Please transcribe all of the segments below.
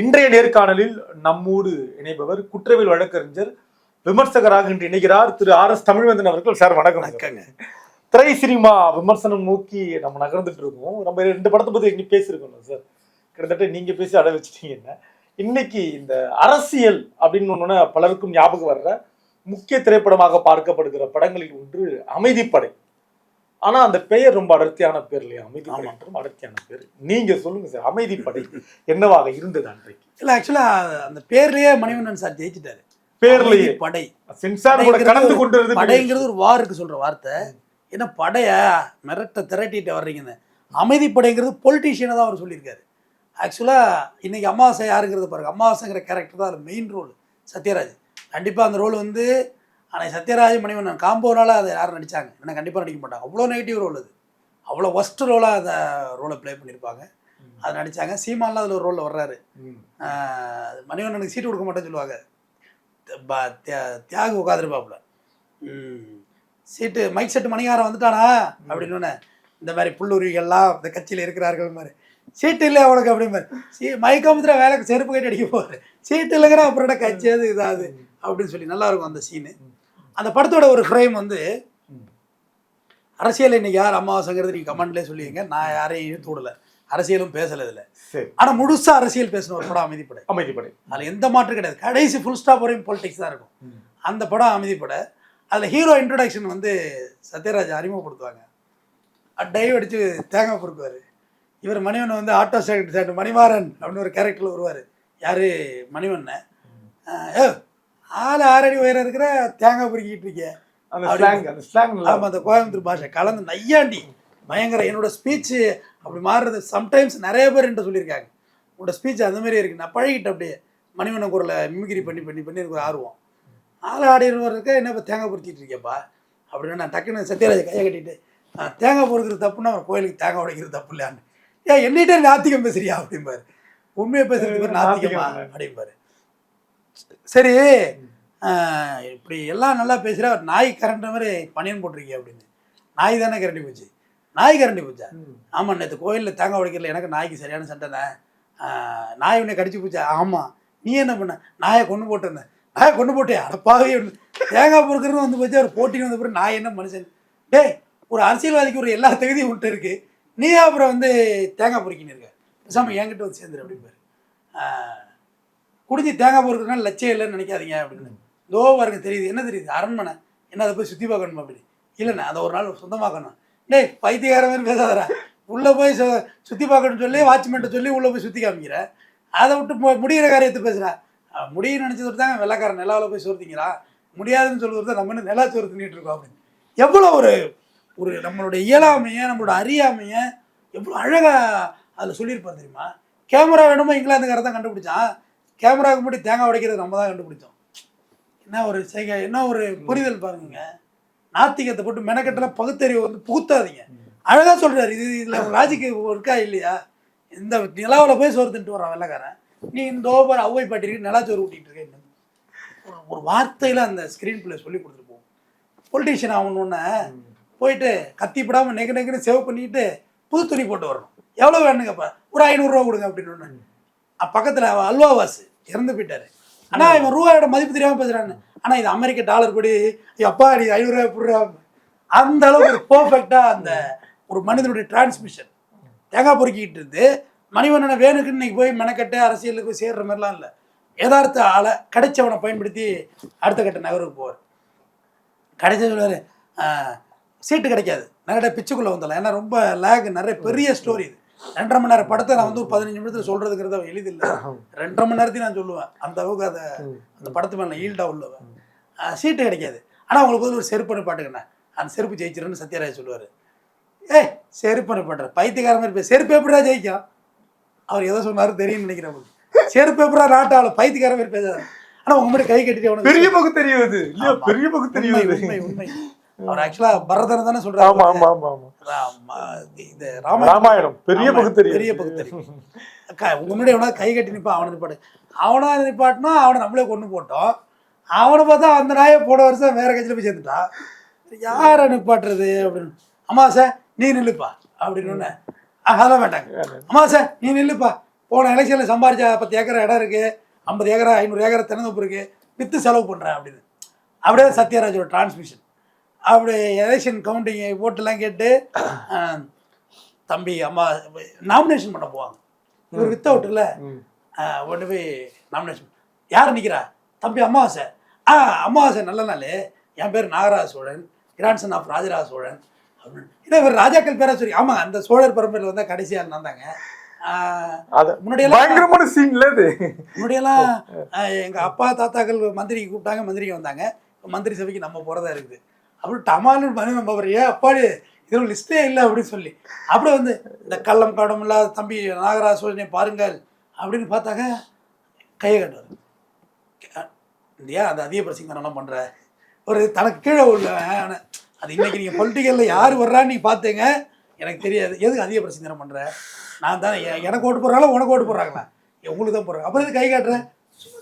இன்றைய நேர்காணலில் நம்மோடு இணைபவர் குற்றவியல் வழக்கறிஞர் விமர்சகராக இன்று இணைகிறார் திரு ஆர் எஸ் தமிழ்வந்தன் அவர்கள். சார் வணக்கம் வணக்கங்க. திரை சினிமா விமர்சனம் நோக்கி நம்ம நகர்ந்துட்டு இருக்கோம். நம்ம ரெண்டு படத்தை பத்தி இன்னைக்கு பேசியிருக்கோம் சார். கிட்டத்தட்ட நீங்க பேசி அட வச்சிட்டீங்க என்ன? இன்னைக்கு இந்த அரசியல் அப்படின்னு ஒண்ணு பலருக்கும் ஞாபகம் வர்ற முக்கிய திரைப்படமாக பார்க்கப்படுகிற படங்களில் ஒன்று அமைதிப்படை. ஆனா அந்த பெயர் ரொம்ப அடர்த்தியான பேர் இல்லையா? அமைதிப்படை என்றும் அடர்த்தியான பேர். நீங்க சொல்லுங்க சார் அமைதிப்படை என்னவாக இருந்தது அன்றைக்கு? இல்ல ஆக்சுவலா அந்த பேர்லயே மணிவண்ணன் சார் ஜெயிச்சிட்டாரு. பேர்லயே? அமைதி படை. சென்சார் கலந்து கொண்டு படைங்கிறது ஒரு வாருக்கு சொல்ற வார்த்தை. என்ன படைய மிரட்ட திரட்டிட்டு வர்றீங்கன்னு அமைதி படைங்கிறது பொலிட்டீஷியனை தான் அவர் சொல்லியிருக்காரு. ஆக்சுவலா இன்னைக்கு அமாவாசை யாருங்கிறது பாருங்க. அமாவாசைங்கிற கேரக்டர் தான் அதில் மெயின் ரோல் சத்யராஜ். கண்டிப்பா அந்த ரோல் வந்து ஆனால் சத்யராஜ் மணிவண்ணன் காம்போனால அதை யாரும் நடிச்சாங்க. என்ன கண்டிப்பா நடிக்க மாட்டாங்க. அவ்வளோ நெகட்டிவ் ரோல் அது. அவ்வளோ ஒஸ்ட் ரோலாக அந்த ரோலை ப்ளே பண்ணியிருப்பாங்க அதை நடிச்சாங்க. சீமான்லாம் அதில் ஒரு ரோலில் வர்றாரு. மணிவண்ணனுக்கு சீட்டு கொடுக்க மாட்டேன்னு சொல்லுவாங்க. தியாகு உட்காந்துருப்பாப்புல சீட்டு மைக் செட்டு மணிகாரம் வந்துட்டானா? அப்படின்னு இந்த மாதிரி புல்லுருவிகள்லாம் இந்த கட்சியில் இருக்கிறார்கள் மாதிரி. சீட்டு இல்லை அவனுக்கு அப்படி மாதிரி சீ மைக்கமுத்திர வேலைக்கு செருப்பு கட்டி அடிக்க போவார். சீட்டு இல்லைங்கிற அப்புறம் என்ன கட்சியாது இதாது அப்படின்னு சொல்லி நல்லா இருக்கும் அந்த சீனு அந்த படத்தோட ஒரு ஃப்ரேம் வந்து. அரசியல் இன்னைக்கு யார்? அமாவாசைங்கிறது நீங்கள் கமெண்ட்லேயே சொல்லிடுங்க நான் யாரையும் இழுத்து அரசியலும் பேசல இதில். ஆனால் முழுசா அரசியல் பேசின ஒரு படம் அமைதிப்படை. அமைதிப்படை. அதில் எந்த மாற்றம் கிடையாது. கடைசி ஃபுல் ஸ்டாப் வரையும் பொலிட்டிக்ஸ் தான் இருக்கும். அந்த படம் அமைதிப்பட. அதில் ஹீரோ இன்ட்ரடக்ஷன் வந்து சத்யராஜ் அறிமுகப்படுத்துவாங்க. டைவ் அடித்து தேங்காய் பொறுக்குவார். இவர் மணிவண்ணன் வந்து ஆட்டோ சார் மணிமாறன் அப்படின்னு ஒரு கேரக்டரில் வருவார். யார்? மணிவண்ணன். ஏ ஆள் ஆறடி உயரம் இருக்கிற தேங்காய் பொறுக்கிட்டு நல்லா ஆமாம் அந்த கோயம்புத்தூர் பாஷை கலந்து நையாண்டி. பயங்கர என்னோட ஸ்பீச்சு அப்படி மாறுறது சம்டைம்ஸ் நிறைய பேர் என்கிட்ட சொல்லியிருக்காங்க. உன்னோட ஸ்பீச் அந்த மாதிரி இருக்கு. நான் பழகிட்டேன் அப்படியே. மணிவண்ணன் குரலை மிமிக்ரி பண்ணி பண்ணி பண்ணி எனக்கு ஒரு ஆர்வம். ஆள் ஆடினவருக்கு என்ன இப்போ தேங்காய் பொறுத்திட்டு இருக்கேப்பா? அப்படின்னு நான் டக்குன்னு சத்யராஜ் கையை கட்டிட்டு "ஆ, தேங்காய் பொறுக்கிறது தப்புன்னா அவர் கோயிலுக்கு தேங்காய் உடைக்கிறது தப்பு இல்லையான்னு. ஏன் என்னிட்ட நாத்திகம் பேசுறியா? அப்படிம்பாரு. உண்மையை பேசுறது நாத்திகம். அப்படிம்பாரு. சரி இப்படி எல்லாம் நல்லா பேசுகிற நாய் கரண்ட மாதிரி பனியன் போட்டிருக்கீங்க அப்படின்னு. நாய் தானே கரண்டி போச்சு. நாய் கரண்டி போச்சா. ஆமாம் நேற்று கோயிலில் தேங்காய் உடைக்கிறதுல எனக்கு நாய்க்கு சரியான சண்டைண்ணே ஆஹ், நாய் உன்னை கடிச்சு போச்சா? ஆமாம் நீ என்ன பண்ண? நாயை கொண்டு போட்டிருந்தேன் நாயை கொண்டு போட்டே அடப்பாவே தேங்காய் பொறுக்கிறது வந்து போச்சு அவர் போட்டின்னு வந்த பிறகு நாய் என்ன மனுஷன்? டேய் ஒரு அரசியல்வாதிக்கு ஒரு எல்லா தகுதியும் உன்ட்டு இருக்கு. நீ அப்புறம் வந்து தேங்காய் பொறுக்கின்னு இருக்க? பேசாமல் என்கிட்ட வந்து சேர்ந்துரு ஆஹ், குடிஞ்சி தேங்காய் பொறுக்கிறதுனால லட்சம் இல்லைன்னு நினைக்காதீங்க அப்படின்னு. தோ பாருங்க தெரியுது. என்ன தெரியுது? அரண்மனை. என்ன அதை போய் சுற்றி பார்க்கணும் அப்படி? இல்லைண்ணே அதை ஒரு நாள் சொந்தமாக்கணும். டேய் பைத்தியக்கார மாதிரி பேசாதடா. உள்ளே போய் சு- சுற்றி பார்க்கணும்னு சொல்லி வாட்ச்மேன்ட்ட சொல்லி உள்ளே போய் சுற்றி காமிக்கிற. அதை விட்டு முடிகிற முடியிற காரியத்தை பேசுகிறா முடிய நினச்சது தாங்க வெள்ளக்காரன் நிலாவில் போய் சோர்த்திங்களா முடியாதுன்னு சொல்லுறது தான் நம்ம என்ன நிலா சோறு தின்னுட்டு இருக்கோம் அப்படின்னு. எவ்வளோ ஒரு ஒரு நம்மளுடைய இயலாமையை நம்மளோட அறியாமையை எவ்வளோ அழகாக அதில் சொல்லியிருப்பார் தெரியுமா? கேமரா வேணுமோ? இங்கிலாந்துக்காரர் தான் கண்டுபிடிச்சான். கேமராவுக்கு முன்னாடி தேங்காய் உடைக்கிறது நம்ம தான் கண்டுபிடிச்சோம் என்ன ஒரு செய்க என்ன ஒரு புரிதல் பாருங்க. நாத்திகத்தை போட்டு மெனக்கட்டில் பகுத்தறிவு வந்து புகுத்தாதீங்க. அழகாக சொல்கிறாரு இது இதில் லாஜிக்கு இருக்கா இல்லையா? இந்த நிலாவில் போய் சோறு தின்ட்டு வரான் வெள்ளக்காரன். நீ இந்த ஓவர் அவ்வை பாட்டிருக்கு நிலா ஊட்டிட்டு ஊட்டிகிட்டு இருக்கேன் ஒரு வார்த்தையில் அந்த ஸ்க்ரீன் பிளே சொல்லி கொடுத்துட்டு பொலிட்டீஷியன் ஆகணுன்னு போயிட்டு கத்திப்படாம நெகு நெகுன்னு சேவ் பண்ணிட்டு புது துணி போட்டு வரணும். எவ்வளோ வேணுங்கப்பா? ஒரு ஐநூறுரூவா கொடுங்க அப்படின்னு பக்கத்தில் அல்வாவாஸ் இறந்து போயிட்டாரு. ஆனால் இவன் ரூபாயோட மதிப்பு தெரியாமல் பேசுகிறான்னு ஆனால் இது அமெரிக்க டாலர் படி அப்பா நீ ஐநூறுரூவா போடுறா. அந்த அளவுக்கு ஒரு அந்த ஒரு மனிதனுடைய டிரான்ஸ்மிஷன் தேங்காய் பொறுக்கிட்டு இருந்து மணிவண்ணனை வேணுக்குன்னு இன்னைக்கு போய் மெனக்கட்டு அரசியலுக்கு போய் சேர்ற மாதிரிலாம் இல்லை. யதார்த்த ஆளை கிடைச்சவனை பயன்படுத்தி அடுத்த கட்ட நகருக்கு போவார். கிடைச்ச சொல்லுவார் சீட்டு கிடைக்காது. நிறைய பிச்சுக்குள்ளே வந்துடலாம். ஏன்னா ரொம்ப லேக் நிறைய பெரிய ஸ்டோரி இது. ரெண்டரை மணி நேரம் படத்தை நான் வந்து ஒரு பதினஞ்சு நிமிடத்தில் சொல்கிறதுங்கிறத எளிதில்லை ரெண்டரை மணி நேரத்தையும் நான் சொல்லுவேன். அந்த அளவுக்கு அதை அந்த படத்து மேலே ஈல்டாக உள்ளவன். சீட்டு கிடைக்காது. ஆனால் அவங்களுக்கு பதில் ஒரு செருப்பணி பாட்டுக்கண்ணே அந்த செருப்பு ஜெயிச்சிருன்னு சத்யராஜ் சொல்லுவார். ஏய் செருப்பணி பாட்டுற பைத்தியக்கார மாதிரி செருப்பு எப்படிடா ஜெயிக்கும்? அவர் எதோ சொன்னாரு தெரியும்னு நினைக்கிறேன். செருப்பு எப்படா நாட்டாள? பைத்தியக்கார மாதிரி பேசாத. ஆனால் உங்க முன்னாடி கை கட்டிட்டு பெரிய இல்லையா? ஆமா. பெரிய உண்மை அது. உண்மை உண்மை. அவர் ஆக்சுவலாக பரதன் தானே ஆமா சொல்றாரு ஆமா ஆமா ஆமா. ராமா, இது ராமாயணம் பெரிய ஆமா, பகுத்தறிவு. பெரிய பகுத்தறிவு. அக்கா உங்க முன்னாடி எவனா கை கட்டி நிப்பா அவனை நிப்பாடு அவனா நிப்பாட்டினா அவனை நம்மளே கொண்டு போட்டோம். அவனை பார்த்தா அந்த நாயை போன வருஷம் வேற கட்சியில் போய் சேர்ந்துட்டான் யாரை நிப்பாட்டுறது அப்படின்னு. அம்மா சார் நீ நில்லுப்பா அப்படின்னு அதெல்லாம் வேண்டாங்க. அம்மா சார் நீ நில்லுப்பா. போன எலெக்ஷனில் சம்பாரிச்ச பத்து ஏக்கர் இடம் இருக்குது ஐம்பது ஏக்கரா ஐநூறு ஏக்கரா தென்னந்தோப்பு இருக்குது விற்று செலவு பண்ணுறேன் அப்படின்னு. அப்படியே சத்யராஜோட டிரான்ஸ்மிஷன் அப்படி எலெக்ஷன் கவுண்டிங் ஓட்டெல்லாம் கேட்டு தம்பி அம்மா நாமினேஷன் பண்ண போவாங்க. இவர் வித்த அவுட்டில். கொண்டு போய் நாமினேஷன் யார் நிற்கிறா தம்பி அமாவாசை ஆ அமாவாசை நல்ல நாள். என் பேர் Nagaraja Cholan. Grandson of Rajaraja Cholan. அப்படின்னு. இல்லை இவர் ராஜாக்கள் பேரை சொல்லி ஆமாம் அந்த சோழர் பரம்பரையில் வந்தால் கடைசியாக இருந்தாங்க அது முன்னாடியெல்லாம் சீன்ல முன்னாடியெல்லாம் ஆஹ், எங்க அப்பா தாத்தாக்கள் மந்திரிக்கு கூப்பிட்டாங்க மந்திரிக்கு வந்தாங்க. மந்திரி சபைக்கு நம்ம போறதா இருக்குது. அப்படி டமால்னு பண்ணி நம்ம ஏன் அப்பாடி இதில் லிஸ்ட்டே இல்லை அப்படின்னு சொல்லி. அப்படியே வந்து இந்த கள்ளம் காடம் இல்லாத தம்பி நாகராஜ சோழனை பாருங்கள் அப்படின்னு பார்த்தாங்க கையை கட்டுவார். இல்லையா அந்த அதிக பிரசிங்கனெல்லாம் பண்ணுற ஒரு தனக்கு கீழே உள்ள அது இன்றைக்கி நீங்கள் பொலிட்டிக்கலில் யார் வர்றான்னு நீ பார்த்தீங்க. எனக்கு தெரியாது. எதுக்கு அதிக பிரசிங்கனம் பண்ணுற நான் தான் எனக்கு ஓட்டு போடுறாங்களா உனக்கு ஓட்டு போடுறாங்களா? உங்களுக்கு தான் போடுறாங்க. அப்புறம் இது கை காட்டுறேன்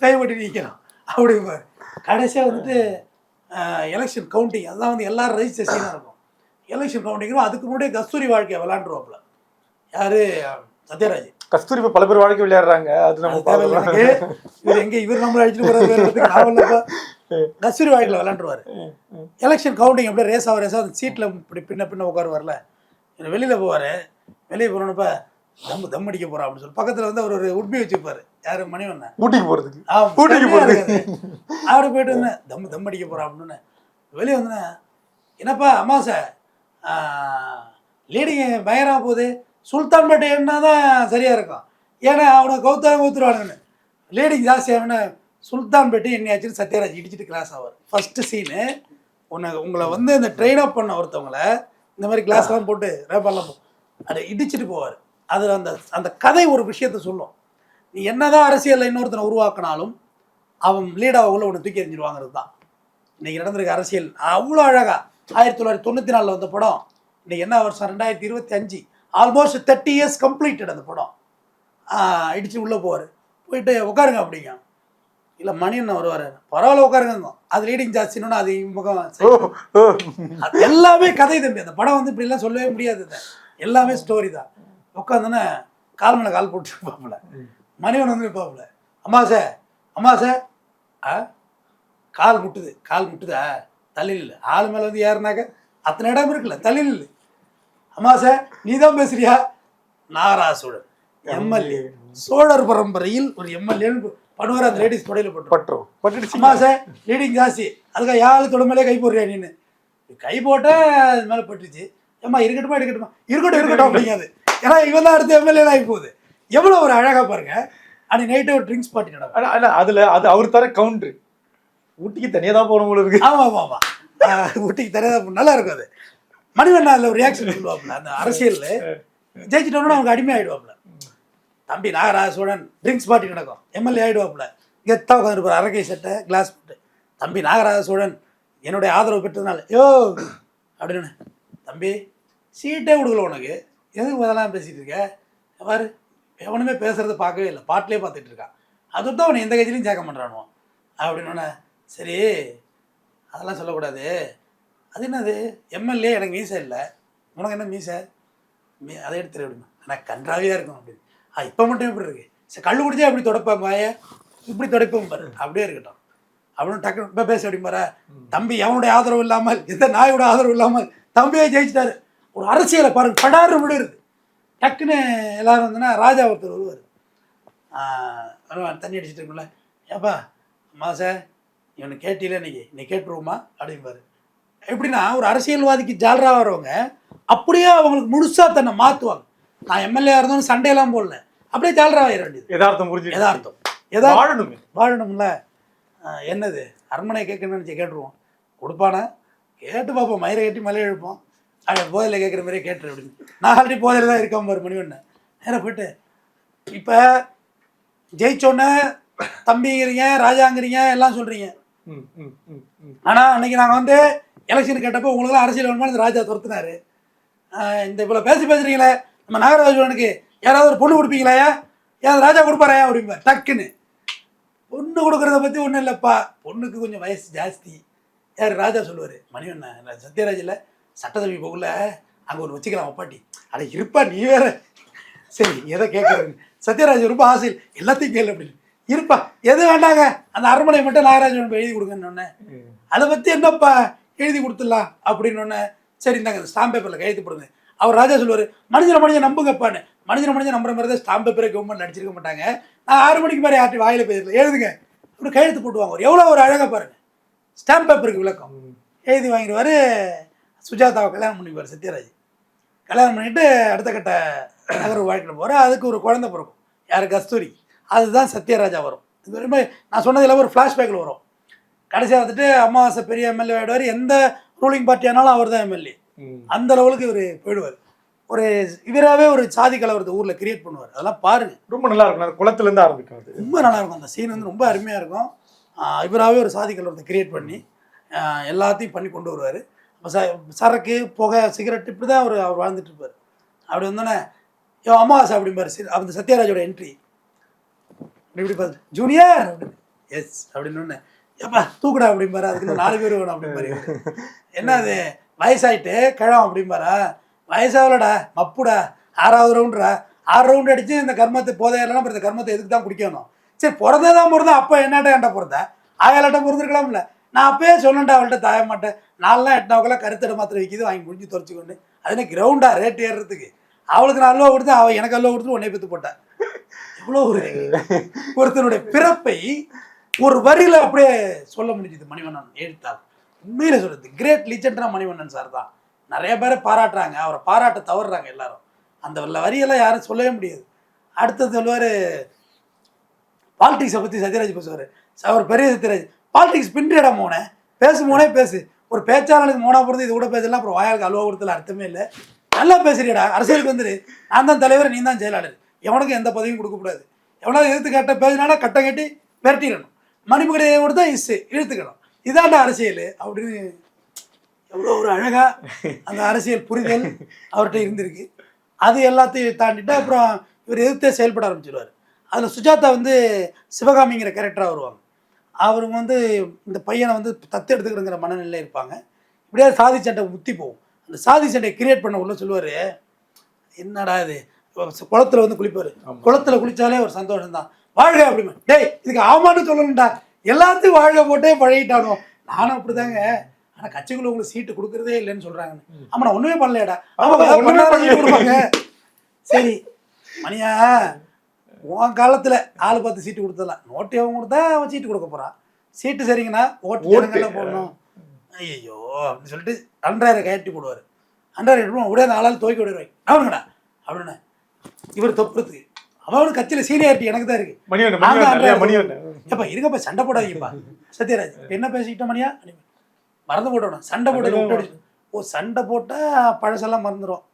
கை ஓட்டி நிற்கணும் அப்படி கடைசியாக வந்துட்டு எலெக்ஷன் கவுண்டிங் அதான் வந்து எல்லாரும் ரெஜிஸ்ட்ரேஷனாக இருக்கும். எலெக்ஷன் கவுண்டிங்கும் அதுக்கு முன்னாடியே கஸ்தூரி வாழ்க்கையை விளாண்டுருவாப்புல யாரு? சத்யராஜ். கஸ்தூரி இப்ப பல பேர் வாழ்க்கை விளையாடுறாங்க. அது நம்ம தேவையில்லை இவர் எங்க? இவர் நம்மளை அடிச்சுட்டு இல்லப்பா கஸ்தூரி வாழ்க்கையில் விளாண்டுருவாரு எலெக்ஷன் கவுண்டிங் அப்படியே ரேஸாக ரேஸாக அந்த சீட்டில் இப்படி பின்ன பின்ன உட்காருவார்ல. வெளியில் போவார். வெளியே போனப்ப தம் தம் அடிக்க போகிறான் அப்படின்னு சொல்லி. பக்கத்தில் வந்து அவர் ஒரு உட்பி வச்சுப்பாரு. யார்? மணிவண்ணன் ஊட்டிக்கு போறதுக்கு. ஊட்டிக்கு போறது. அப்படி போயிட்டு இருந்தேன் தம் தம் அடிக்க போகிறான் அப்படின்னு. வெளியே வந்தேன் என்னப்பா அம்மாசை லீடிங் பயங்கரமா போகுது. சுல்தான் பேட்டைன்னா தான் சரியாக இருக்கும். ஏன்னா அவனை கௌத்தா கௌத்துருவானுங்கன்னு லீடிங் ஜாஸ்தியான சுல்தான் பேட்டை என்னையாச்சுன்னு சத்யராஜ் இடிச்சிட்டு கிளாஸ் ஆவார். ஃபஸ்ட்டு சீனு உன்னை உங்களை வந்து இந்த ட்ரெயின் அப் பண்ண ஒருத்தவங்கள இந்த மாதிரி கிளாஸ்லாம் போட்டு ரேப்பெல்லாம் போ அதை இடிச்சிட்டு போவார். அதில் அந்த அந்த கதை ஒரு விஷயத்த சொல்லும். நீ என்னதான் அரசியலில் இன்னொருத்தனை உருவாக்கினாலும் அவன் லீடாக உள்ள ஒன்று தூக்கி எறிஞ்சிருவாங்கிறது தான் இன்னைக்கு நடந்திருக்க அரசியல் அவ்வளோ அழகா ஆயிரத்தி தொள்ளாயிரத்தி தொண்ணூற்றி நாலில் வந்த படம். இன்னைக்கு என்ன வருஷம்? ரெண்டாயிரத்தி இருபத்தி அஞ்சு. ஆல்மோஸ்ட் தேர்ட்டி இயர்ஸ் கம்ப்ளீட்டட் அந்த படம். ஆஹ் இடிச்சு உள்ளே போவார். போயிட்டு உட்காருங்க அப்படிங்க. இல்லை மணியண்ணன் வருவார். பரவாயில்ல உட்காருங்க அது லீடிங் ஜாஸ்தின்னு அது முகம் அது எல்லாமே கதை தம்பி. அந்த படம் வந்து இப்படிலாம் சொல்லவே முடியாது. எல்லாமே ஸ்டோரி தான். உட்காந்தோன்னே கால் மேலே கால் போட்டு இருப்பாப்புல மணிவன் வந்து இருப்பாப்புல அம்மா சார் அம்மா சார். ஆ? கால் முட்டுது கால் முட்டுதா? தள்ளி இல்லை ஆள் மேலே வந்து ஏறினாக்க அத்தனை இடம் இருக்குல்ல தள்ளி இல்லை அம்மா சார் நீ தான் பேசுறியா? நாராசுடன் எம்எல்ஏ. சோழர் பரம்பரையில் ஒரு எம்எல்ஏன்னு பண்ணுவார் அந்த லேடிஸ் தொடையில் போட்டு பட்டுரும். பட்டுடுச்சு. அம்மா சார் லீடிங் ஜாஸ்தி. அதுக்காக யாழ் தொட மேலே கை போடுறியா நீனு? கை போட்டால் அது மேலே பட்டுச்சு ஏம்மா இருக்கட்டுமா இருக்கட்டுமா? இருக்கட்டும் இருக்கட்டும் அப்படிங்காது. ஏன்னா இவன் தான் அடுத்த எம்எல்ஏ ஆகி போகுது. எவ்வளோ ஒரு அழகாக பாருங்க. அன்னைக்கு நைட்டு ஒரு ட்ரிங்க்ஸ் பார்ட்டி நடக்கும். ஆனா ஆனா அதுல அது அவர் தர கவுண்டர் ஊட்டிக்கு தனியா தான் போன போல இருக்கு. ஆமாம் ஆமாம் ஆமாம் ஊட்டிக்கு தரையாக நல்லா இருக்கும் அது. மணிவண்ணா அதில் ஒரு ரியாக்ஷன் சொல்லுவாப்புல அந்த அரசியலில். ஜெயிச்சிட்டோம்னா அவனுக்கு அடிமை ஆகிடுவாப்புல தம்பி நாகராஜ சோழன் ட்ரிங்க்ஸ் பார்ட்டி நடக்கும். எம்எல்ஏ ஆகிடுவாப்புல கெத்தாக உட்காந்துருப்பார் அரக்கை சட்டை கிளாஸ் போட்டு. தம்பி நாகராஜ சோழன் என்னுடைய ஆதரவு பெற்றதுனால யோ அப்படின்னு. தம்பி சீட்டே கொடுக்கல உனக்கு. எதுக்கு அதெல்லாம் பேசிகிட்டு இருக்க? பாரு எவனுமே பேசுறத பார்க்கவே இல்லை. பாட்டிலே பார்த்துட்டு இருக்கான். அது தான் அவனை எந்த கட்சியிலையும் சேர்க்க மாட்டானுவான் அப்படின்னு சரி அதெல்லாம் சொல்லக்கூடாது. அது என்னது? எம்எல்ஏ எனக்கு மீசை இல்லை. உனக்கு என்ன மீசை? மீ அதை எடுத்துரு அப்படிமா ஆனால் கன்றாவியாக இருக்கும் அப்படின்னு. ஆ இப்போ மட்டும் எப்படி இருக்கு. சரி கல் குடிச்சா எப்படி தொடப்பேன் வாய இப்படி துடைப்பேன் பாரு. அப்படியே இருக்கட்டும். அப்படின்னு டக்கு இப்போ பேச அப்படிம்பார தம்பி எவனுடைய ஆதரவு இல்லாமல் எந்த நாயோட ஆதரவு இல்லாமல் தம்பியே ஜெயிச்சிட்டாரு. ஒரு அரசியலை பாருங்க படாரு விடுறது. டக்குன்னு எல்லாரும் வந்தோன்னா ராஜா ஒருத்தர் வருவார். தண்ணி அடிச்சிட்டு இருக்குல்ல ஏப்பா அம்மா சார் இவனை கேட்டில இன்னைக்கு? நீ கேட்டுருவோமா? அப்படிம்பாரு. எப்படின்னா ஒரு அரசியல்வாதிக்கு ஜாலரா வரவங்க அப்படியே அவங்களுக்கு முழுசா தன்னை மாற்றுவாங்க நான் எம்எல்ஏ இருந்தோன்னு சண்டையெல்லாம் போடல. அப்படியே ஜாலரா ஆயிட வேண்டியது. யதார்த்தம் புரிஞ்சு யதார்த்தம். யதார்த்தம். வாழணுமே. வாழணும்ல. என்னது? அரண்மனை கேட்கணும்னு நினச்சி கேட்டுருவோம். கொடுப்பானா? கேட்டு பார்ப்போம். மயிரை கட்டி மலையை எழுப்போம் அவன் போதையில் கேட்குற மாதிரியே கேட்டுரு அப்படின்னு நான் ஆல்ரெடி போதையில் தான் இருக்கேன் பாரு மணிவண்ண நேராக போயிட்டு இப்போ ஜெயிச்சோன்னே தம்பிங்கிறீங்க ராஜாங்கிறீங்க எல்லாம் சொல்கிறீங்க. ஆனால் அன்னைக்கு நாங்கள் வந்து எலெக்ஷன் கேட்டப்போ உங்களுக்குலாம் அரசியல் வேணுமா இந்த ராஜா துரத்துனாரு. இந்த இவ்வளோ பேசி பேசுறீங்களே நம்ம நாகராஜனுக்கு யாராவது ஒரு பொண்ணு கொடுப்பீங்களா ஏன் ராஜா கொடுப்பாராயா அப்படிம்பா டக்குன்னு. பொண்ணு கொடுக்குறத பற்றி ஒன்றும் இல்லைப்பா பொண்ணுக்கு கொஞ்சம் வயசு ஜாஸ்தி. யார் ராஜா சொல்லுவார்? மணிவண்ணன் சத்யராஜில் சட்டசபை போகல. அங்கே ஒன்று வச்சுக்கலாம் அப்பாட்டி. அட இருப்பா நீ வேற. சரி எதை கேட்குறது சத்யராஜ் ரொம்ப ஆசையில் எல்லாத்தையும் கேளு அப்படின்னு. இருப்பா எது வேண்டாங்க? அந்த அரண்மனை மட்டும் நாகராஜன் எழுதி கொடுங்கன்னு அதை பற்றி என்னப்பா எழுதி கொடுத்துடலாம் அப்படின்னு சரி இந்தாங்க ஸ்டாம்ப் பேப்பரில் கையெழுத்து போடுங்க. அவர் ராஜா சொல்லுவார் மனிதனை மனிதன் நம்புங்கப்பான்னு. மனிதனை மனிதன் நம்புற மாதிரி தான் ஸ்டாம்ப் பேப்பரை கவர்மெண்ட் நடிச்சிருக்க மாட்டாங்க. நான் ஆறு மணிக்கு மாதிரி ஆட்டி வாயில பேசல. எழுதுங்க. அப்படி கையெழுத்து போட்டுவாங்க. ஒரு எவ்வளோ ஒரு அழகாக பாருங்க. ஸ்டாம்ப் பேப்பருக்கு விளக்கம். எழுதி வாங்கிடுவார். சுஜாதாவை கல்யாணம் பண்ணிக்குவார் சத்யராஜ். கல்யாணம் பண்ணிட்டு அடுத்த கட்ட நகர வாழ்க்கையில் போகிற அதுக்கு ஒரு குழந்தை பிறக்கும். யார்? கஸ்தூரி. அதுதான் சத்யராஜா வரும். இது வரையுமே நான் சொன்னதில் ஒரு ஃப்ளாஷ்பேக்கில் வரும். கடைசியாக வந்துட்டு அமாவாசை பெரிய எம்எல்ஏ ஆகிடுவார் எந்த ரூலிங் பார்ட்டி ஆனாலும் அவர் தான் எம்எல்ஏ அந்த லெவலுக்கு இவர் போயிடுவார். ஒரு இவராகவே ஒரு சாதி கலவரத்தை ஊரில் கிரியேட் பண்ணுவார். அதெல்லாம் பாருங்க ரொம்ப நல்லா இருக்கும். அது குளத்துல இருந்து ஆரம்பிக்கும் அது. ரொம்ப நல்லா இருக்கும். அந்த சீன் வந்து ரொம்ப அருமையாக இருக்கும். இவராகவே ஒரு சாதி கலவரத்தை கிரியேட் பண்ணி எல்லாத்தையும் பண்ணி கொண்டு வருவார். சரக்கு புகை சிகரெட் இப்படி தான் அவர் அவர் வாழ்ந்துட்டு இருப்பார் அப்படி வந்தோடனே யோ அமாவாசை அப்படிம்பாரு. சி- அந்த சத்யராஜோட என்ட்ரி இப்படி இப்படி பார்த்து ஜூனியர் அப்படின்னு. எஸ் அப்படின்னு ஒன்று ஏப்பா தூக்குடா அப்படிம்பாரு. அதுக்கு நாலு பேர் வேணும் அப்படிம்பாரு. என்ன அது? வயசாயிட்டு கிழம் அப்படிம்பாரா? வயசாகலடா மப்புடா ஆறாவது ரவுண்டுடா ஆறு ரவுண்டு அடிச்சு இந்த கர்மத்தை போதையிலாம் அப்புறம் இந்த கர்மத்தை எதுக்கு தான் குடிக்கணும்? சரி பிறந்தே தான் பிறந்தா அப்போ என்னட்டா ஏன்டா பிறந்த ஆயாலாட்ட பிறந்திருக்கலாம்ல நான் அப்பயே சொல்லண்டா அவள்கிட்ட தாய மாட்டேன் நாலாம் எட்டாவுக்கெல்லாம் கருத்தடை மாத்திரை விற்கிது வாங்கி முடிஞ்சு துறைச்சி கொண்டு. அது கிரவுண்டா ரேட் ஏறுறதுக்கு. அவளுக்கு நான் அல்வா கொடுத்து அவள் எனக்கு அல்வா கொடுத்து உன்னை பத்து போட்டேன் இவ்வளோ ஒரு ஒருத்தனுடைய பிறப்பை ஒரு வரியில அப்படியே சொல்ல முடிஞ்சுது மணிவண்ணன் எழுத்தால் உண்மையில சொல்றது கிரேட் லீஜெண்டா மணிவண்ணன் சார் தான். நிறைய பேரை பாராட்டுறாங்க அவரை பாராட்ட தவறுறாங்க எல்லாரும். அந்த வரியெல்லாம் யாரும் சொல்லவே முடியாது. அடுத்தது சொல்லுவார் பாலிடிக்ஸை பற்றி சத்யராஜ் பேசுவார். அவர் பெரிய சத்யராஜ் பாலிடிக்ஸ் பின்றிடம் மோனே. பேசு போனே பேசு. ஒரு பேச்சாளனுக்கு மோனா போகிறது இது கூட பேசலாம் அப்புறம் வாயாளுக்கு அலுவா கொடுத்தல அர்த்தமே இல்லை. நல்லா பேசுறியடா. அரசியலுக்கு வந்துரு. நான் தான் தலைவர் நீ தான் செயலாளர். எவனுக்கும் எந்த பதவியும் கொடுக்கக்கூடாது எவனாவது எதிர்த்து கேட்ட பேசினாலும் கட்டம் கட்டி விரட்டிடணும். மணிப்புக்கடை கொடுத்தா இசு இழுத்துக்கணும். இதாண்டா அரசியல் அப்படின்னு எவ்வளோ ஒரு அழகாக அந்த அரசியல் புரிதல் அவர்கிட்ட இருந்திருக்கு. அது எல்லாத்தையும் தாண்டிட்டு அப்புறம் இவர் எதிர்த்தே செயல்பட ஆரம்பிச்சிடுவார் அதில் சுஜாதா வந்து சிவகாமிங்கிற கேரக்டராக வருவாங்க. அவங்க வந்து இந்த பையனை வந்து தத்து எடுத்துக்கிறங்கிற மனநிலையில் இருப்பாங்க. இப்படியே சாதி சண்டை முத்தி போகும். அந்த சாதி சண்டையை கிரியேட் பண்ண உள்ள சொல்லுவார் என்னடா இது? குளத்துல வந்து குளிப்பாரு. குளத்துல குளிச்சாலே ஒரு சந்தோஷம் தான் வாழ்க அப்படிமா டேய் இதுக்கு ஆமான்னு சொல்லணும்டா. எல்லாத்தையும் வாழ்க போட்டே பழகிட்டானோ நானும் அப்படிதாங்க. ஆனா கட்சிக்குள்ள உங்களுக்கு சீட்டு கொடுக்கறதே இல்லைன்னு சொல்றாங்க. ஆமா நான் ஒண்ணுமே. கொடுப்பாங்க. சரி மணியா உன் காலத்துல ஆளு பார்த்து சீட்டு கொடுத்துடலாம் நோட்டு எவன் கொடுத்தா அவன் சீட்டு கொடுக்க போறான் சீட்டு சரிங்கண்ணா ஓட்டு ஓட்டு. ஜனங்கள்ல போடணும். ஐயோ அப்படின்னு சொல்லிட்டு அன்றாயிரம் கயட்டி போடுவார். அன்றாயிரம் போடுவோம் உடனே நாளால் துவைக்க விடுவாங்க அவனுங்கடா அப்படின்னு. இவர் தொப்புறதுக்கு அவனு கட்சியில் சீனியாரிட்டி எனக்கு தான் இருக்கு. ஏப்பா இருங்கப்பா சண்டை போடாதீங்கப்பா. சத்யராஜ் என்ன பேசிக்கிட்ட மணியா? மறந்து போட்டோம் சண்டை போட்டு. ஓ சண்டை போட்டால் பழசெல்லாம் மறந்துடும்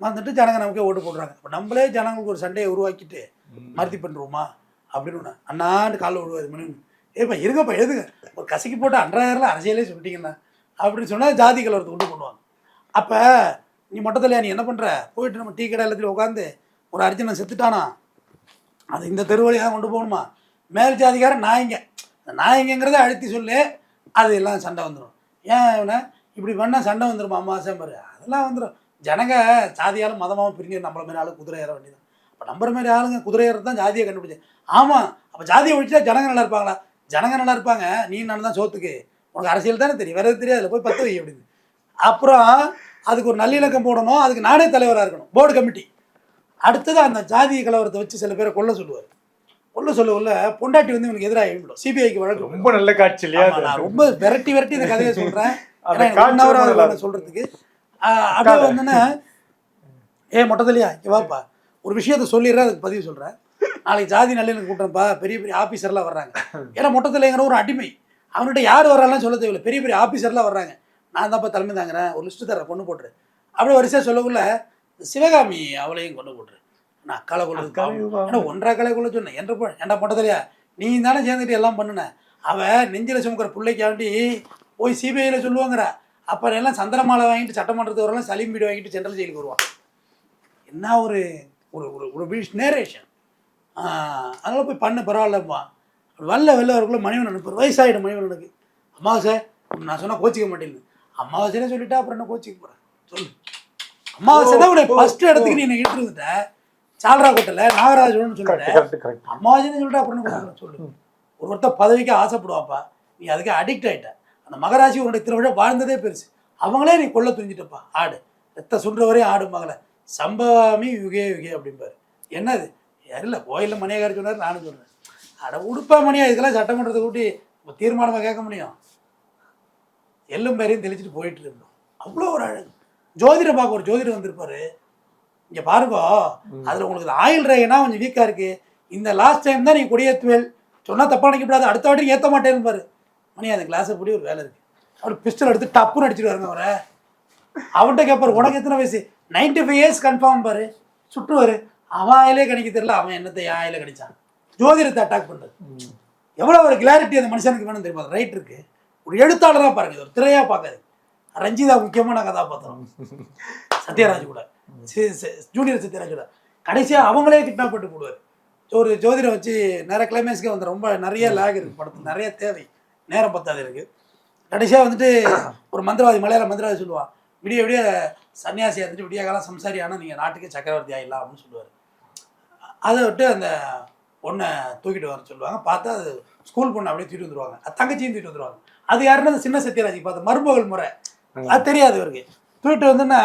மறந்துட்டு ஜனங்க நமக்கே ஓட்டு போடுறாங்க. இப்போ நம்மளே ஜனங்களுக்கு ஒரு சண்டையை உருவாக்கிட்டு மறுத்தி பண்ணுறோமா அப்படின்னு ஒன்று அண்ணாண்டு காலில் விடுவாரு மணி ஏப்பா இருங்கப்பா எழுதுங்க. ஒரு கசக்கி போட்டு அன்றாயிரம்ல அரசியலே சொல்லிட்டீங்கண்ணா அப்படின்னு சொன்னால் ஜாதி கலவரத்தை கொண்டு பண்ணுவாங்க அப்போ நீ மொட்டத்தில் நீ என்ன பண்ணுற போயிட்டு நம்ம டீ கடை எல்லாத்தையும் உட்காந்து ஒரு அர்ஜுனன் செத்துட்டானா? அது இந்த தெரு வழியாக கொண்டு போகணுமா? மேல் ஜாதிக்காரன் நாயங்க. நாயங்கிறத அழுத்தி சொல்லு அது எல்லாம் சண்டை வந்துடும் ஏன் இவனை? இப்படி பண்ணால் சண்டை வந்துடும் அம்மா பாரு. அதெல்லாம் வந்துடும் ஜனங்க சாதியாலும் மதமாகவும் பிரிஞ்சு நம்மள மாதிரி ஆளு குதிரை ஏற வேண்டியது அப்போ நம்புற மாதிரி ஆளுங்க குதிரை ஏறது தான் ஜாதியை கண்டுபிடிச்சேன் ஆமாம் அப்போ ஜாதியை ஒழிச்சா ஜனங்க நல்லா இருப்பாங்களா? ஜனங்க நல்லா இருப்பாங்க. நீ நான் தான் சோத்துக்கு. உனக்கு அரசியல் தானே தெரியும். வேற தெரியாது. போய் பத்து வை அப்படின்னு அப்புறம் அதுக்கு ஒரு நல்லிணக்கம் போடணும். அதுக்கு நானே தலைவராக இருக்கணும். Board committee. அடுத்தது அந்த ஜாதி கலவரத்தை வச்சு சில பேரை கொல்ல சொல்லுவார். கொல்ல சொல்ல உள்ள பொண்டாட்டி வந்து இவனுக்கு எதிராக எழுப்பிடும். சிபிஐக்கு வழக்கு. ரொம்ப நல்ல காட்சி இல்லையா நான் ரொம்ப விரட்டி விரட்டி இந்த கதையை நல்லா நான் சொல்றதுக்கு. ஆஹ் அப்படியே வந்தோன்னே ஏ இங்க வாப்பா. ஒரு விஷயத்த சொல்லிடுறேன் அதுக்கு பதிவு சொல்றேன். நாளைக்கு ஜாதி நல்லிணக்கம் கூட்டுறப்பா பெரிய பெரிய ஆபீசர்லாம் வர்றாங்க. ஏன்னா மொட்டத்தலைங்கிற ஒரு அடிமை. அவன்கிட்ட யார் வர்றாலாம் சொல்ல தேவையில்லை. பெரிய பெரிய ஆபீசர்லாம் வர்றாங்க. நான் தான்ப்பா தலைமை தாங்கிறேன். ஒரு லிஸ்ட்டு தரேன் கொண்டு போட்டுரு. அப்படியே வரிசையாக சொல்லக்குள்ள சிவகாமி அவளையும் கொண்டு போட்டுரு. நான் அக்காலை அக்காளையுமா? ஏன்னா ஒன்றரை காலை கொள்ள சொன்னேன். என்ற ஏன்டா மொட்டத்தலையா நீ தானே சேர்ந்துட்டு எல்லாம் பண்ணுன. அவன் நெஞ்சில சுமக்கிற பிள்ளைக்காண்டி போய் சிபிஐயில் சொல்லுவாங்கற அப்புறம் எல்லாம் சந்திரமாலை வாங்கிட்டு சட்டமன்றத்துக்கு வரலாம் சலீம் வீடு வாங்கிட்டு சென்ட்ரல் ஜெயிலுக்கு வருவான். என்ன ஒரு ஒரு ஒரு ஒரு விஷ் நேரேஷன் அதனால் போய் பண்ணு பரவாயில்லப்பா வெளில வெளில வரக்குள்ள மணிவன் அனுப்புற. வயசாகிடும் மணிவனுக்கு அமாவாசை நான் சொன்னால் கோச்சிக்க மாட்டேன்னு. அமாவாசைனே சொல்லிட்டா அப்புறம் என்ன கோச்சிக்க போகிறேன் சொல்லு. அமாவாசை தான் உடைய ஃபஸ்ட்டு இடத்துக்கு நீ என்னை இட்டு வந்துட்ட சால்ரா கொட்டல நாகராஜன் கரெக்ட் அம்மாஜின்னு சொல்லிட்டு அப்புறம் என்ன சொல்லு. ஒரு ஒருத்தர் பதவிக்கு ஆசைப்படுவாப்பா. நீ அதுக்கு அடிக்ட் ஆயிட்ட. அந்த மகராசி உன்னுடைய திருவிழா வாழ்ந்ததே பெருசு. அவங்களே நீ கொல்ல துணிஞ்சிட்டப்பா. ஆடு. ரத்த சுன்ற வரையும் ஆடு மகளை. சம்பவாமி யுகே யுகே அப்படிம்பாரு. என்னது? இல்லை கோயிலில் மணியகாரி சொன்னார் நானும் சொல்கிறேன் அட உடுப்பா மணியா இதுக்கெல்லாம் சட்டமன்றத்தை கூட்டி இப்ப தீர்மானமா கேட்க முடியும்? எள்ளும் பேரையும் தெளிச்சிட்டு போயிட்டு இருந்தோம். அவ்வளோ ஒரு அழகு. ஜோதிடம் பார்க்க ஒரு ஜோதிடர் வந்திருப்பாரு. இங்க பாருங்க அதுல உங்களுக்கு ஆயில் ரேகனா கொஞ்சம் வீக்கா இருக்கு. இந்த லாஸ்ட் டைம் தான் நீங்க கொடியேற்றுவேல் சொன்னா தப்பா நினைக்கப்படாது அடுத்த வாட்டி ஏத்த மாட்டேன்னு பாரு. மணி அந்த கிளாஸை படி ஒரு வேலை இருக்கு. அவர் பிஸ்டல் எடுத்து டப்புன்னு அடிச்சிட்டு வருங்க அவரை. அவன்கிட்ட கேட்பாரு உனக்கு எத்தனை வயசு? 95 ஃபைவ் இயர்ஸ் கன்ஃபார்ம் பாரு. சுற்றுவார் அவன் ஆயிலே கணிக்க தெரியல அவன் என்னத்தை என் ஆயில கணிச்சான். ஜோதிடத்தை அட்டாக் பண்ணுறது எவ்வளோ ஒரு கிளாரிட்டி அந்த மனுஷனுக்கு வேணும் தெரியுமா? ரைட் இருக்கு. ஒரு எழுத்தாளராக பாருங்க ஒரு திரையாக பார்க்காது. ரஞ்சிதா முக்கியமான கதாபாத்திரம். சத்யராஜ் கூட. ஜூனியர் சத்யராஜ் கூட. கடைசியாக அவங்களே கிட்னாப் பண்ணி போடுவார். ஒரு ஜோதிடம் வச்சு நிறைய கிளைமேக்ஸ்க்கே வந்து ரொம்ப நிறைய லேக் இருக்குது படத்துக்கு நிறைய தேவை. நேரம் பத்தாது இருக்குது கடைசியாக வந்துட்டு ஒரு மந்திரவாதி மலையாள மந்திரவாதி சொல்லுவான் விடிய விடிய சன்னியாசி இருந்துட்டு விடிய காலம் சம்சாரி ஆனால் நீங்கள் நாட்டுக்கே சக்கரவர்த்தி ஆயிடலாம் அப்படின்னு சொல்லுவார். அதை விட்டு அந்த பொண்ணை தூக்கிட்டு வர சொல்லுவாங்க. பார்த்தா அது ஸ்கூல் பொண்ணை அப்படியே தூக்கிட்டு வந்துருவாங்க. அது தங்கச்சியும் தூக்கிட்டு வந்துருவாங்க. அது யாருன்னா அந்த சின்ன சத்யராஜ் பார்த்த மருமகள் முறை. அது தெரியாது இவருக்கு. தூக்கிட்டு வந்துன்னா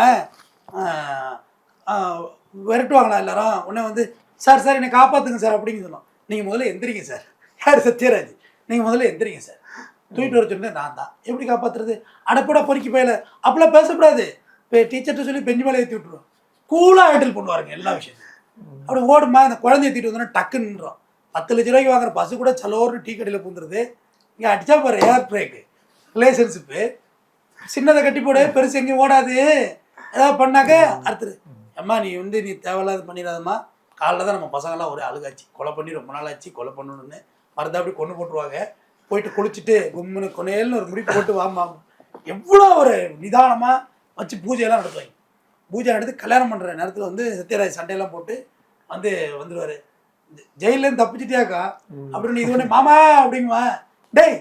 விரட்டுவாங்களா எல்லாரும்? உடனே வந்து சார் சார் என்னை காப்பாத்துங்க சார் அப்படின்னு சொன்னோம். நீங்கள் முதல்ல எந்திரிங்க சார். யார் சத்யராஜ்? நீங்கள் முதல்ல எந்திரிங்க சார். தூக்கிட்டு வர சொன்னது நான் தான். எப்படி காப்பாத்துறது? அடப்பட பொறுக்கி போயில. அப்பெல்லாம் பேசக்கூடாது. இப்போ டீச்சர்கிட்ட சொல்லி பெஞ்சு மேலே ஏற்றி விட்டுருவோம் கூலாக ஹேண்டில் பண்ணுவாருங்க எல்லா விஷயத்தையும். அப்படி ஓடுமா அந்த குழந்தைய தூக்கிட்டு வந்தோன்னா டக்குன்னு பத்து லட்ச ரூபாய்க்கு வாங்குற பஸ் கூட சலோர்னு டீ கடையில் பூந்துருது. இங்கே அடித்தா பாரு ஏர் பிரேக்கு ரிலேஷன்ஷிப்பு சின்னதை கட்டி போடு பெருசு எங்கேயும் ஓடாது. ஏதாவது பண்ணாக்க அடுத்தது அம்மா நீ வந்து நீ தேவையில்லாத பண்ணிடாதம்மா. காலைல தான் நம்ம பசங்களாம் ஒரே அழுகாச்சு. கொலை பண்ணி ரொம்ப நாள் ஆச்சு கொலை பண்ணணும்னு. மருந்து அப்படி கொண்டு போட்டுருவாங்க. போயிட்டு குளிச்சுட்டு கும்முன்னு கொனையல்னு ஒரு முடிப்பு போட்டு வாமா எவ்வளோ ஒரு நிதானமாக வச்சு பூஜையெல்லாம் நடத்துவாங்க. பூஜை நடத்தி கல்யாணம் பண்ணுற நேரத்தில் வந்து சத்யராஜ் சண்டையெல்லாம் போட்டு வந்து வந்துடுவார் ஜெயிலேருந்து தப்பிச்சிட்டியாக்கா? அப்படின்னு இது பண்ணி மாமா அப்படிங்குவா. டேய்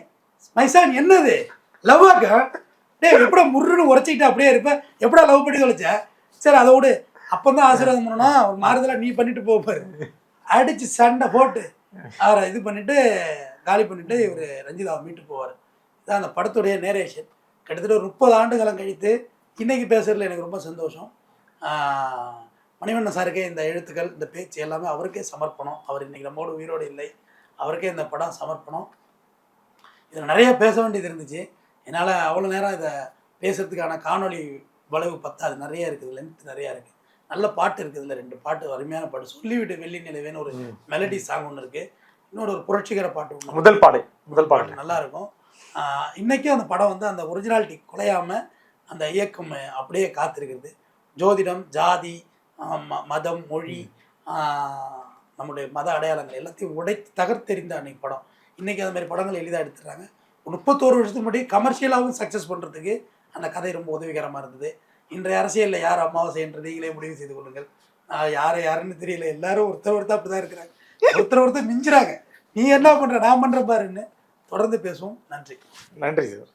மைசான் என்னது? லவ்வாக்கா டேய் எப்படா முருன்னு உரைச்சிக்கிட்டு அப்படியே இருப்ப? எப்படா லவ் பண்ணி தொலைச்ச? சரி அதை விடு. அப்போ தான் ஆசீர்வாதம் பண்ணணும் ஒரு மாறுதலாக நீ பண்ணிட்டு போ பாரு. அடிச்சு சண்டை போட்டு அவரை இது பண்ணிட்டு காலி பண்ணிட்டு இவர் ரஞ்சிதாவை மீட்டு போவார். இதான் அந்த படத்துடைய நேரேஷன் கிட்டத்தட்ட ஒரு முப்பது ஆண்டுகாலம் கழித்து இன்னைக்கு பேசுறதுல எனக்கு ரொம்ப சந்தோஷம். மணிவண்ணன் சாருக்கே இந்த எழுத்துக்கள் இந்த பேச்சு எல்லாமே அவருக்கே சமர்ப்பணம். அவர் இன்னைக்கு நம்மோடு உயிரோடு இல்லை. அவருக்கே இந்த படம் சமர்ப்பணம். இதில் நிறைய பேச வேண்டியது இருந்துச்சு. என்னால் அவ்வளோ நேரம் இதை பேசுறதுக்கான காணொளி வளைவு பத்தாது. நிறைய இருக்குது. லென்த் நிறையா இருக்குது நல்ல பாட்டு இருக்குது இதில். ரெண்டு பாட்டு அருமையான பாட்டு. சொல்லிவிட்டு வெள்ளி நிலவேன்னு ஒரு மெலடி சாங் ஒன்று இருக்குது இன்னொரு ஒரு புரட்சிகர பாட்டு ஒன்று முதல் பாடை முதல் பாடல். நல்லா இருக்கும். ஆஹ் இன்னைக்கும் அந்த படம் வந்து அந்த ஒரிஜினாலிட்டி குலையாம அந்த இயக்கம் அப்படியே காத்திருக்கிறது. ஜோதிடம் ஜாதி மதம் மொழி நம்முடைய மத அடையாளங்கள் எல்லாத்தையும் உடைத்து தகர்த்தெறிந்த அன்னைக்கு படம். இன்னைக்கு அந்த மாதிரி படங்கள் எளிதாக எடுத்துடுறாங்க. முப்பத்தோரு வருஷத்துக்கு முன்னாடி கமர்ஷியலாகவும் சக்ஸஸ் பண்ணுறதுக்கு அந்த கதை ரொம்ப உதவிகரமாக இருந்தது. இன்றைய அரசியலில் யார் அமாவாசை என்று நீங்களே முடிவு செய்து கொள்ளுங்கள். யாரை யாருன்னு தெரியல. எல்லாரும் ஒருத்தர் ஒருத்தர் அப்படி தான் இருக்கிறாங்க. ஒருத்தர் ஒருத்தர் மிஞ்சுறாங்க. நீ என்ன பண்ற? நான் பண்ற பாருன்னு தொடர்ந்து பேசுவோம். நன்றி. நன்றி சார்.